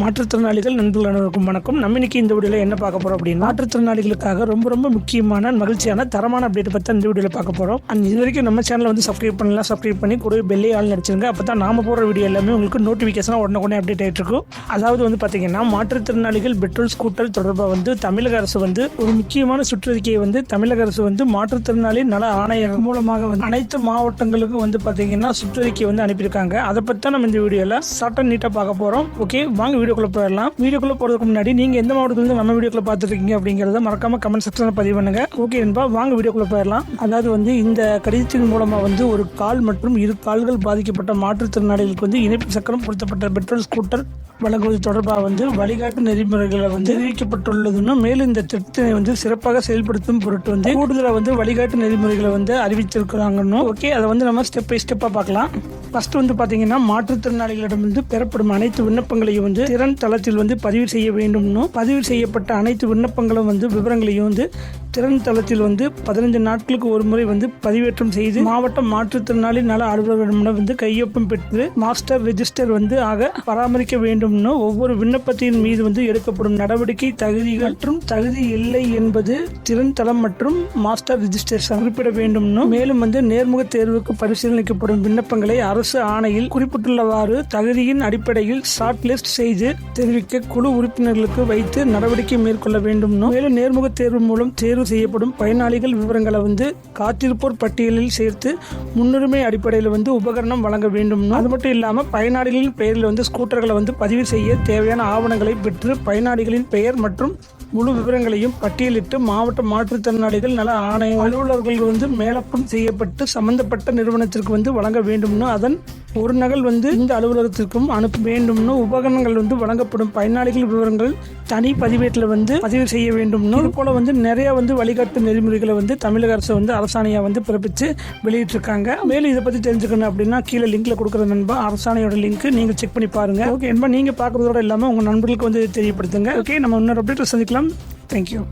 மாற்றுத்திறனாளிகள் நண்பர்கள் அனைவருக்கும் வணக்கம். நம்ம இன்னைக்கு இந்த வீடியோவில் என்ன பார்க்க போறோம் அப்படின்னா மாற்றுத்திறனாளிகளுக்காக ரொம்ப ரொம்ப முக்கியமான மகிழ்ச்சியான தரமான அப்டேட் பற்றி இந்த வீடியோவில் பார்க்க போறோம். அண்ட் இது வரைக்கும் நம்ம சேனலை வந்து சப்ஸ்கிரைப் பண்ணலாம் சப்ஸ்கிரைப் பண்ணி கூட பெல்லே ஆள் நடிச்சிருங்க அப்போ தான் நாம போகிற வீடியோ எல்லாமே உங்களுக்கு நோட்டிஃபிகேஷனாக உடனே உடனே அப்டேட் ஆகிட்டு இருக்கும். அதாவது வந்து பார்த்தீங்கன்னா மாற்றுத்திறனாளிகள் பெட்ரோல் ஸ்கூட்டர் தொடர்பாக வந்து தமிழக அரசு வந்து ஒரு முக்கியமான சுற்றறிக்கையை வந்து தமிழக அரசு வந்து மாற்றுத்திறனாளி நல ஆணையகம் மூலமாக வந்து அனைத்து மாவட்டங்களுக்கும் வந்து பார்த்தீங்கன்னா சுற்றறிக்கை வந்து அனுப்பியிருக்காங்க. அதை பற்றி தான் நம்ம இந்த வீடியோவில் சட்டம் நீட்டாக பார்க்க போகிறோம் ஓகே வாங்க வீடியோக்குள்ளே போயிடலாம். வீடியோக்குள்ளே போகிறதுக்கு முன்னாடி நீங்கள் எந்த மாவட்டத்துலேருந்து நம்ம வீடியோக்குள்ளே பார்த்துருக்கீங்க அப்படிங்கிறத மறக்காம கமெண்ட் செக்ஷனில் பதிவு பண்ணுங்க. ஓகே என்பா வாங்க வீடியோக்குள்ளே போயிடலாம். அதாவது வந்து இந்த கடிதத்தின் மூலமாக வந்து ஒரு கால் மற்றும் இரு கால்கள் பாதிக்கப்பட்ட மாற்றுத்திறனாளிகளுக்கு வந்து இணைப்பு சக்கரம் பொருத்தப்பட்ட பெட்ரோல் ஸ்கூட்டர் வழங்குவது தொடர்பாக வந்து வழிகாட்டு நெறிமுறைகளை வந்து தெரிவிக்கப்பட்டுள்ளதுன்னு மேலும் இந்த திட்டத்தினை வந்து சிறப்பாக செயல்படுத்தும் பொருட்டு வந்து கூடுதலாக வந்து வழிகாட்டு நெறிமுறைகளை வந்து அறிவிச்சிருக்கிறாங்கன்னு ஓகே அதை வந்து நம்ம ஸ்டெப் பை ஸ்டெப்பாக பார்க்கலாம். ஃபர்ஸ்ட் வந்து பார்த்தீங்கன்னா மாற்றுத்திறனாளிகளிடமிருந்து பெறப்படும் அனைத்து விண்ணப்பங்களையும் வந்து திறன் தளத்தில் வந்து பதிவு செய்ய வேண்டும்னு பதிவு செய்யப்பட்ட அனைத்து விண்ணப்பங்களும் வந்து விவரங்களையும் வந்து திறன் தளத்தில் வந்து பதினைந்து நாட்களுக்கு ஒரு முறை வந்து பதிவேற்றம் செய்து மாவட்ட மாற்றுத்திறனாளி நல அலுவலர்களிடம் வந்து கையொப்பம் பெற்று மாஸ்டர் ரெஜிஸ்டர் வந்து ஆக பராமரிக்க வேண்டும்னு ஒவ்வொரு விண்ணப்பத்தின் மீது வந்து எடுக்கப்படும் நடவடிக்கை தகுதி மற்றும் தகுதி இல்லை என்பது திறன் தளம் மற்றும் மாஸ்டர் ரிஜிஸ்டர் குறிப்பிட வேண்டும்னு மேலும் வந்து நேர்முக தேர்வுக்கு பரிசீலனைக்கப்படும் விண்ணப்பங்களை அரசு ஆணையில் குறிப்பிட்டுள்ளவாறு தகுதியின் அடிப்படையில் ஷார்ட் லிஸ்ட் செய்து தெரிவிக்க குழு உறுப்பினர்களுக்கு வைத்து நடவடிக்கை மேற்கொள்ள வேண்டும்னு மேலும் நேர்முக தேர்வு மூலம் தேர்வு செய்யப்படும் பயனாளிகள் விவரங்களை வந்து காத்திருப்போர் பட்டியலில் சேர்த்து முன்னுரிமை அடிப்படையில் வந்து உபகரணம் வழங்க வேண்டும். அது மட்டும் இல்லாமல் பயனாளிகளின் பெயரில் வந்து ஸ்கூட்டர்களை வந்து பதிவு செய்ய தேவையான ஆவணங்களை பெற்று பயனாளிகளின் பெயர் மற்றும் முழு விவரங்களையும் பட்டியலிட்டு மாவட்ட மாற்றுத்திறனாளிகள் நல ஆணைய அலுவலர்கள் வந்து மேலப்பம் செய்யப்பட்டு சம்பந்தப்பட்ட நிறுவனத்திற்கு வந்து வழங்க வேண்டும்னு அதன் ஒரு நகல் வந்து இந்த அலுவலகத்திற்கும் அனுப்ப வேண்டும்னு உபகரணங்கள் வந்து வழங்கப்படும் பயனாளிகள் விவரங்கள் தனி பதிவேட்டில் வந்து பதிவு செய்ய வேண்டும்னு. இது போல வந்து நிறைய வந்து வழிகாட்டு நெறிமுறைகளை வந்து தமிழக அரசு வந்து அரசாணையாக வந்து பிறப்பித்து வெளியிட்டிருக்காங்க. மேலும் இதை பற்றி தெரிஞ்சுக்கணும் அப்படின்னா கீழே லிங்க்கில் கொடுக்குற நண்பா அரசாணையோட லிங்க் நீங்கள் செக் பண்ணி பாருங்கள் ஓகே என்பா நீங்கள் பார்க்குறதோட இல்லாமல் உங்கள் நண்பர்களுக்கு வந்து தெரியப்படுத்துங்க. ஓகே நம்ம இன்னொரு அப்டேட் சந்திக்கலாம். தேங்க்யூ